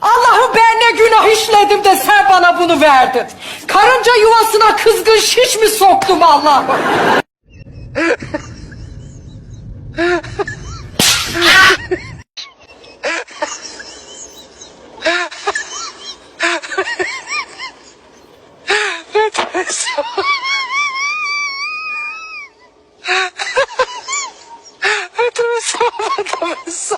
Allah'ım ben ne günah işledim de sen bana bunu verdin. Karınca yuvasına kızgın şiş mi soktum Allah'ım? 笑哈哈哈哈哈哈